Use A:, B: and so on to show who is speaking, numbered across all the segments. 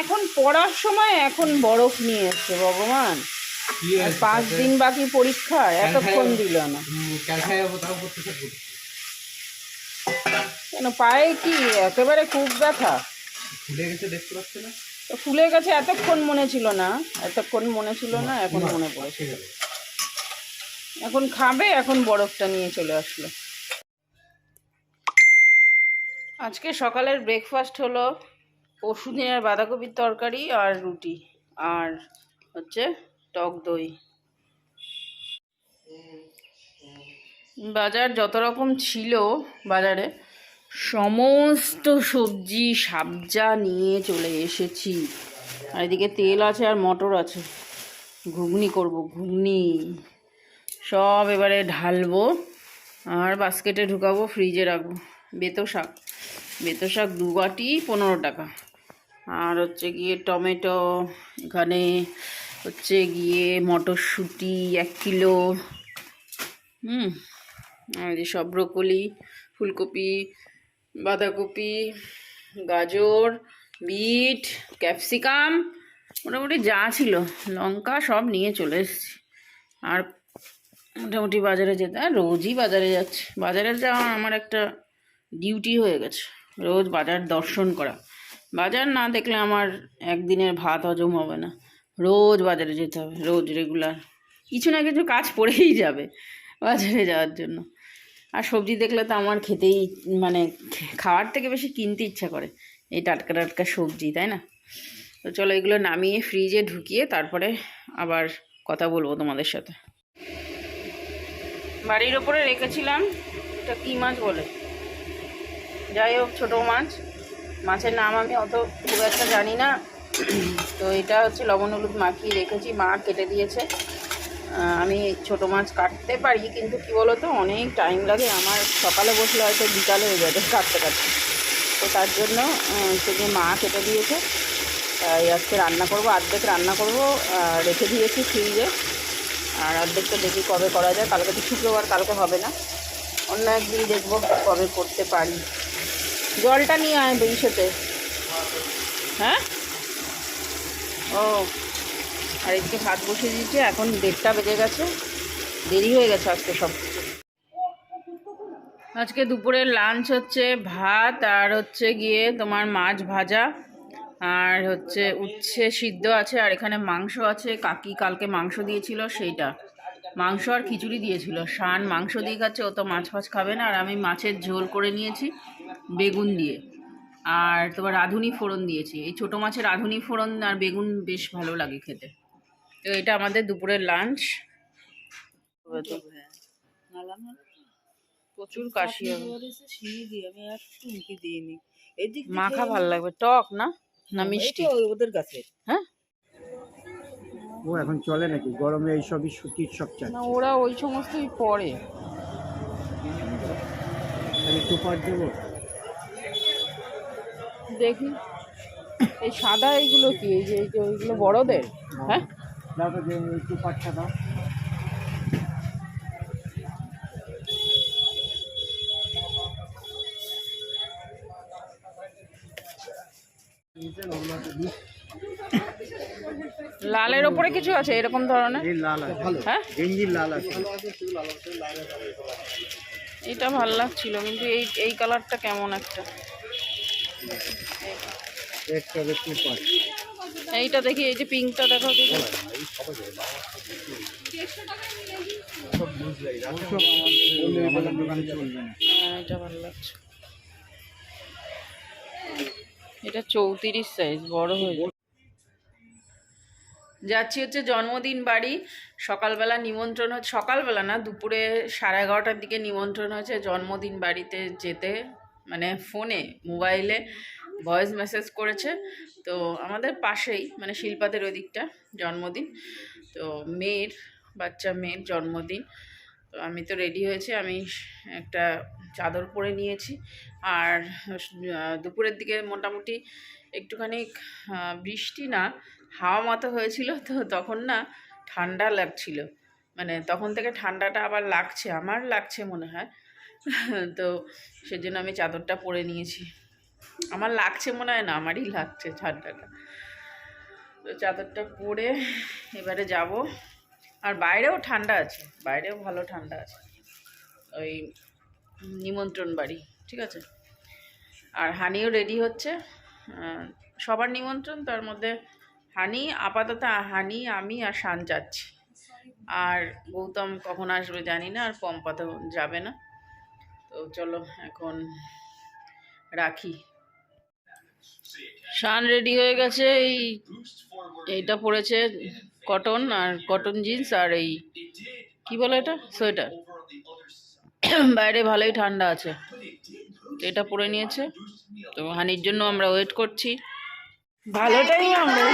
A: এখন পড়ার সময় এখন বরফ নিয়ে এসছে ভগবান। পাঁচ দিন বাকি পরীক্ষা এতক্ষণ দিল না। কেন পায়ে কি? একেবারে খুব ব্যথা।
B: ফুলে গেছে দেখতে পাচ্ছে না?
A: ফুলে গেছে এতক্ষণ মনে ছিল না। এতক্ষণ মনে ছিল না এখন মনে পড়েছে। এখন খাবে এখন বরফটা নিয়ে চলে আসলো। আজকে সকালের ব্রেকফাস্ট হলো পরশু দিনের বাঁধাকপির তরকারি আর রুটি, আর হচ্ছে টক দই। বাজার যত রকম ছিল বাজারে, সমস্ত সবজি সাবজা নিয়ে চলে এসেছি। আর এদিকে তেল আছে আর মটর আছে। ঘুগনি করব, ঘুগনি। সব এবারে ঢালবো আর বাস্কেটে ঢুকাবো ফ্রিজে রাখব। বেতো শাক। বেতো শাক দু বাটি পনেরো টাকা। আর হচ্ছে গিয়ে টমেটো, এখানে হচ্ছে গিয়ে মটরশুঁটি এক কিলো, হুম, আর যে সব ব্রকলি, ফুলকপি, বাঁধাকপি, গাজর, বিট, ক্যাপসিকাম, মোটামুটি যা ছিল, লঙ্কা সব নিয়ে চলে এসেছি। আর মোটামুটি বাজারে যেতে, আর রোজই বাজারে যাচ্ছে। বাজারে যাওয়া আমার একটা ডিউটি হয়ে গেছে। রোজ বাজার দর্শন করা। বাজার না দেখলে আমার একদিনের ভাত হজম হবে না। রোজ বাজারে যেতে হবে, রোজ রেগুলার কিছু না কিছু কাজ পড়েই যাবে বাজারে যাওয়ার জন্য। আর সবজি দেখলে তো আমার খেতেই মানে খাওয়ার থেকে বেশি কিনতে ইচ্ছা করে। এই টাটকা টাটকা সবজি, তাই না? তো চলো এগুলো নামিয়ে ফ্রিজে ঢুকিয়ে তারপরে আবার কথা বলব তোমাদের সাথে। বাড়ির ওপরে রেখেছিলাম, এটা কী মাছ বলে? যাই হোক, ছোটো মাছ। মাছের নাম আমি অত খুব একটা জানি না। তো এটা হচ্ছে লবণ হলুদ মাখিয়ে রেখেছি। মা কেটে দিয়েছে। আমি ছোট মাছ কাটতে পারি, কিন্তু কি বলো তো অনেক টাইম লাগে। আমার সকালে বসলে হয়তো বিকালে হয়ে যাবে কাটতে কাটতে। তো তার জন্য হচ্ছে মা কেটে দিয়েছে, তাই আজকে রান্না করব। অর্ধেক রান্না করব রেখে দিয়েছি ফ্রিজে। আর অর্ধেকটা দেখি কবে করা যায়। কালকে তো শুক্রবার, কালকে হবে না। অন্য একদিন দেখব কবে করতে পারি। জলটা নিয়ে আয় বেইসেতে হ্যাঁ? ও। আর এদিকে ভাত বসিয়ে দিয়েছে, এখন দেড়টা বেজে গেছে। দেরি হয়ে গেছে আজকে সব। আজকে দুপুরের লাঞ্চ হচ্ছে ভাত আর হচ্ছে গিয়ে তোমার মাছ ভাজা। আর হচ্ছে উচ্ছে সিদ্ধ আছে, আর এখানে মাংস আছে। কাকি কালকে মাংস দিয়েছিল সেইটা। মাংস আর খিচুড়ি দিয়েছিল। শান মাংস দিয়ে খাচ্ছে, ও তো মাছ ফাছ খাবে না। আর আমি মাছের ঝোল করে নিয়েছি। বেগুন দিয়ে। আর তোমার রাঁধুনি ফোড়ন দিয়েছি। এই ছোটো মাছের রাঁধুনি ফোড়ন আর বেগুন বেশ ভালো লাগে খেতে। তো এটা আমাদের দুপুরের লাঞ্চ প্রচুর কাশি মাখা ভালো লাগবে। টক না? না মিষ্টি?
C: ওদের কাছে
A: হ্যাঁ?
C: ও এখন চলে নাকি? গরমে এইসবই সুতির সব চাই
A: না ওরা ওই সমস্তই পরে
C: তাহলে টুপার দেবো।
A: দেখি। এই সাদা এইগুলো কি? এই যে এই যে ওইগুলো বড়দের? হ্যাঁ?
C: দাও
A: লালের ওপরে কিছু আছে এরকম ধরনের? হ্যাঁ? এটা ভালো লাগছিল কিন্তু এই এই কালারটা কেমন একটা
C: একটা?
A: এইটা দেখি এই যে পিঙ্কটা দেখো
C: না।
A: হ্যাঁ এটা ভালো লাগছে। এটা চৌত্রিশ সাইজ বড় হয়ে যাচ্ছি হচ্ছে জন্মদিন বাড়ি। সকালবেলা নিমন্ত্রণ হচ্ছে সকালবেলা না দুপুরে সাড়ে এগারোটার দিকে নিমন্ত্রণ হয়েছে জন্মদিন বাড়িতে যেতে। মানে ফোনে, মোবাইলে ভয়েস মেসেজ করেছে। তো আমাদের পাশেই মানে শিল্পাদের ওই দিকটা জন্মদিন। তো মেয়ের, বাচ্চা মেয়ের জন্মদিন। তো আমি তো রেডি হয়েছি, আমি একটা চাদর পরে নিয়েছি। আর দুপুরের দিকে মোটামুটি একটুখানি বৃষ্টি না, হাওয়া মতো হয়েছিল। তো তখন না ঠান্ডা লাগছিল। মানে তখন থেকে ঠান্ডাটা আবার লাগছে, আমার লাগছে মনে হয়। তো সেজন্য আমি চাদরটা পরে নিয়েছি। আমার লাগছে মনে হয় না, আমারই লাগছে ঠান্ডাটা। তো চাদরটা পরে এবারে যাব। আর বাইরেও ঠান্ডা আছে, বাইরেও ভালো ঠান্ডা আছে। ওই নিমন্ত্রণ বাড়ি, ঠিক আছে? আর হানিও রেডি হচ্ছে। সবার নিমন্ত্রণ, তার মধ্যে হানি, আপাতত হানি, আমি আর শান যাচ্ছি। আর গৌতম কখন আসবে জানি না, আর পম্পা তো যাবে না। তো চলো এখন রাখি। শান রেডি হয়ে গেছে, এই এইটা পরেছে কটন আর কটন জিন্স আর এই কি বলে এটা? সোয়েটার। বাইরে ভালোই ঠান্ডা আছে। এটা পরে নিয়েছে। তো হানির জন্য আমরা ওয়েট করছি। ভালোটাই আমরা।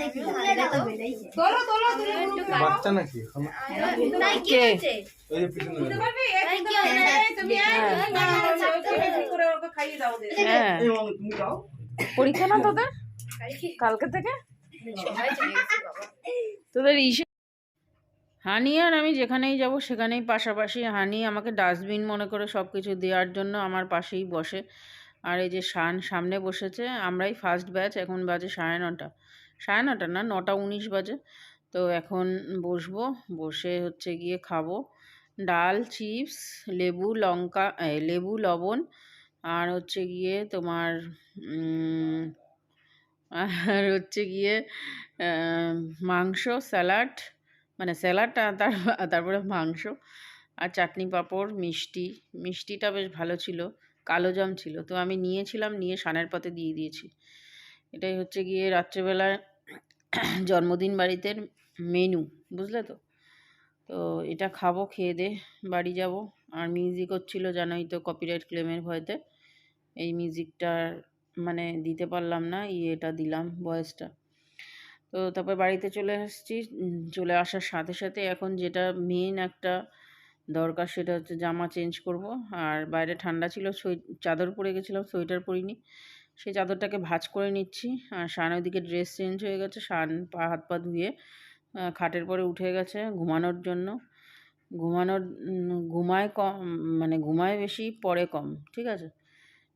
D: দেখি তো
B: বাচ্চা নাকি এখন?
A: কে
B: ওই যে পিছনে
A: হ্যাঁ। পরীক্ষা না তোদের? কালকে থেকে? তোদের ইসে হানি আর আমি যেখানেই যাব সেখানেই পাশাপাশি হানি আমাকে ডাস্টবিন মনে করে সব কিছু দেওয়ার জন্য আমার পাশেই বসে। আর এই যে শান সামনে বসেছে আমরাই ফার্স্ট ব্যাচ এখন বাজে সাড়ে নটা। সাড়ে নটা না, নটা উনিশ বাজে। তো এখন বসবো, বসে হচ্ছে গিয়ে খাব। ডাল, চিপস, লেবু, লঙ্কা লেবু, লবণ আর হচ্ছে গিয়ে তোমার আর হচ্ছে গিয়ে মাংস, স্যালাড মানে স্যালাড তার, তারপরে মাংস আর চাটনি পাঁপড়, মিষ্টি। মিষ্টিটা বেশ ভালো ছিল, কালো জাম ছিল। তো আমি নিয়েছিলাম, নিয়ে সানের পাতে দিয়ে দিয়েছি। এটাই হচ্ছে গিয়ে রাত্রেবেলায় জন্মদিন বাড়িতে মেনু বুঝলে তো? তো এটা খাব খেয়ে দে বাড়ি যাব। আর মিউজিক হচ্ছিল জানোই তো কপিরাইট ক্লেমের ভয়তে। এই মিউজিকটার মানে দিতে পারলাম না ইয়েটা দিলাম ভয়েসটা তো তারপর বাড়িতে চলে উম, চলে আসার সাথে সাথে এখন যেটা মেন একটা দরকার সেটা হচ্ছে জামা চেঞ্জ করব। আর বাইরে ঠান্ডা ছিল সোয়ে চাদর পরে গেছিলাম সোয়েটার পরিনি। সেই চাদরটাকে ভাজ করে নিচ্ছি। আর শান ওইদিকে ড্রেস চেঞ্জ হয়ে গেছে। শান পা, হাত পা ধুয়ে খাটের পরে উঠে গেছে ঘুমানোর জন্য। ঘুমানোর ঘুমায় কম মানে ঘুমায় বেশি, পরে কম, ঠিক আছে?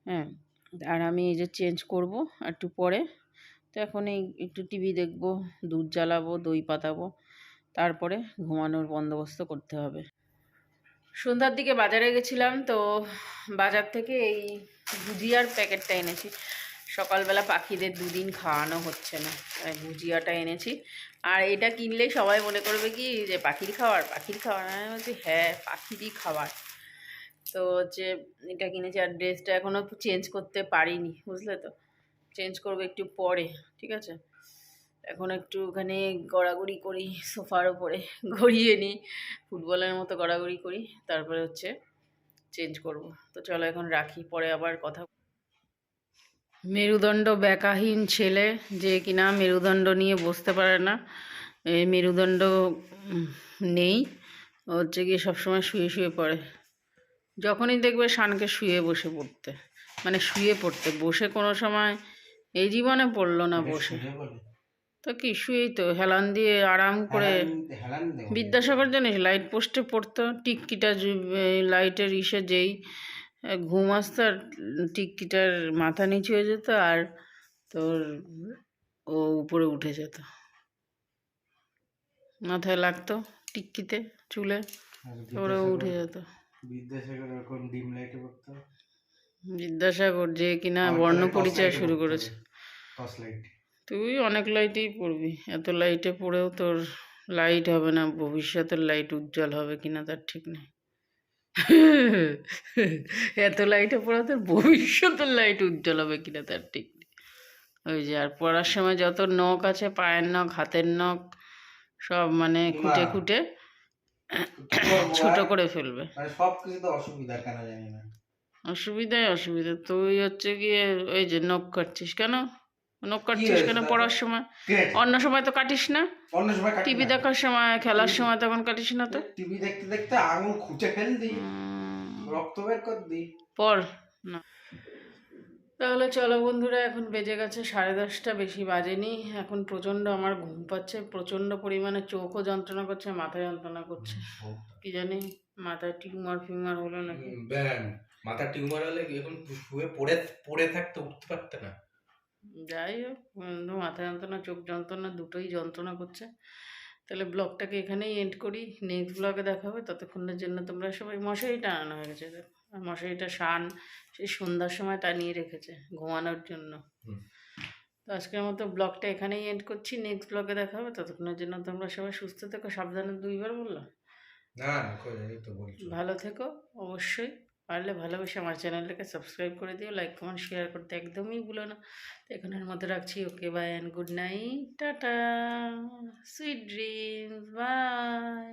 A: হ্যাঁ আর আমি এই যে চেঞ্জ করব একটু পরে। তো এখন এই একটু টিভি দেখব, দুধ জ্বালাবো, দই পাতাবো, তারপরে ঘুমানোর বন্দোবস্ত করতে হবে। সন্ধ্যার দিকে বাজারে গেছিলাম, তো বাজার থেকে এই ভুজিয়ার প্যাকেটটা এনেছি। সকালবেলা পাখিদের দুদিন খাওয়ানো হচ্ছে না, তাই ভুজিয়াটা এনেছি। আর এটা কিনলেই সবাই মনে করবে কি যে পাখির খাবার পাখির খাবার? আমি বলছি হ্যাঁ পাখিরই খাবার। তো হচ্ছে এটা কিনেছি আর ড্রেসটা এখনও চেঞ্জ করতে পারিনি, বুঝলে তো? চেঞ্জ করব একটু পরে, ঠিক আছে? এখন একটু ওখানে গড়াগড়ি করি, সোফার ওপরে গড়িয়ে নিই, ফুটবলের মতো গড়াগড়ি করি, তারপরে হচ্ছে চেঞ্জ করব। তো চলো এখন রাখি পরে আবার কথা মেরুদণ্ড ব্যাকাহীন ছেলে যে কিনা মেরুদণ্ড নিয়ে বসতে পারে না এই মেরুদণ্ড নেই হচ্ছে গিয়ে সবসময় শুয়ে শুয়ে পড়ে। যখনই দেখবে শানকে শুয়ে বসে পড়তে মানে শুয়ে পড়তে বসে কোনো সময় এই জীবনে পড়ল না বসে। তো কি শুয়েই তো হেলান দিয়ে আরাম করে বিদ্যাসাগর জানিস লাইট পোস্টে পড়তো এই লাইটের ইসে যেই ঘুম আসতো আর টিকটিটার মাথা নিচু হয়ে যেত আর তোর ও উপরে উঠে যেত। মাথায় লাগতো টিক্কিতে চুলে ওরে উঠে যেত।
B: বিদ্যাসাগর এখন ডিম লাইটে পড়তো।
A: বিদ্যাসাগর যে কিনা বর্ণ পরিচয় শুরু করেছে।
B: টর্চ লাইট
A: তুই অনেক লাইটেই পড়বি। এত লাইটে পড়েও তোর লাইট হবে না। ভবিষ্যতের লাইট উজ্জ্বল হবে কিনা তার ঠিক নেই। এত লাইটে পড়ে তোর ভবিষ্যতের লাইট উজ্জ্বল হবে কিনা তার ঠিক নেই। ওই যে আর পড়ার সময় যত নখ আছে পায়ের নখ হাতের নখ সব মানে খুঁটে। খুঁটে ছোট করে ফেলবে।
B: মানে সব কিছু অসুবিধা কেন জানি না।
A: অসুবিধাই অসুবিধা। তুই হচ্ছে গিয়ে ওই যে নখ কাটছিস কেন? নখ কাটছিস কেন পড়ার সময়? অন্য সময় তো কাটিস না।
B: অন্য সময়
A: টিভি দেখার সময় খেলার সময় তখন কাটিস না তো।
B: টিভি দেখতে দেখতে আঙুল খুঁচে ফেল দিই রক্ত বের কর দিই
A: পর না। তাহলে চলো বন্ধুরা এখন বেজে গেছে সাড়ে দশটা বেশি বাজেনি। এখন প্রচণ্ড আমার ঘুম পাচ্ছে প্রচণ্ড পরিমাণে চোখও যন্ত্রণা করছে মাথা যন্ত্রণা করছে। কি জানি মাথায় টিউমার ফিউমার হলো নাকি?
E: মাথার টিউমার হলে এখন শুয়ে পড়ে পড়ে থাকতে উঠতে পারতে না।
A: যাই হোক মাথা যন্ত্রণা চোখ যন্ত্রণা দুটোই যন্ত্রণা করছে। তাহলে ব্লগটাকে এখানেই এন্ড করি। নেক্সট ব্লগে দেখা হবে। ততক্ষণের জন্য তোমরা সবাই মশারি টানানো হয়ে গেছে। আর মশারিটা শান সেই সন্ধ্যার সময় টানিয়ে রেখেছে ঘুমানোর জন্য। তো আজকের মতো ব্লগটা এখানেই এন্ড করছি। নেক্সট ব্লগে দেখা হবে। ততক্ষণের জন্য তোমরা সবাই সুস্থ থেকো। সাবধানে দুইবার বললাম।
E: বলছো।
A: ভালো থেকো অবশ্যই। পারলে ভালোবেসে আমার চ্যানেলটাকে সাবস্ক্রাইব করে দিও, লাইক, কমেন্ট শেয়ার করতে একদমই ভুলো না। তো এখানের মধ্যে রাখছি okay bye and good night tata sweet dreams bye